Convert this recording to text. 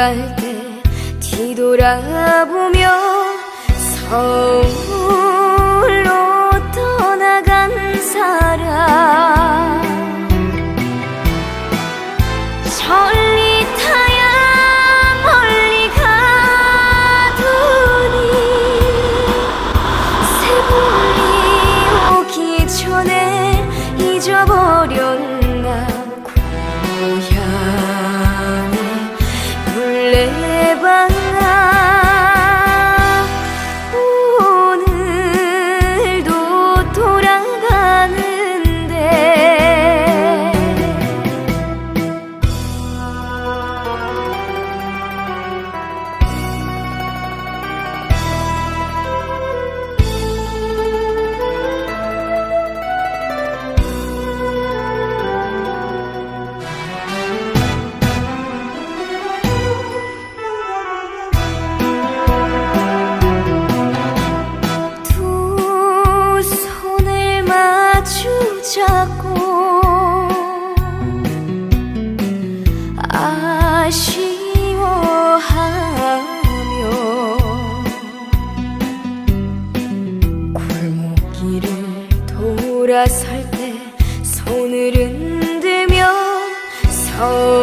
갈 때 뒤돌아보며 서운 자꾸 아쉬워하며 골목길을 돌아설 때 손을 흔들며 서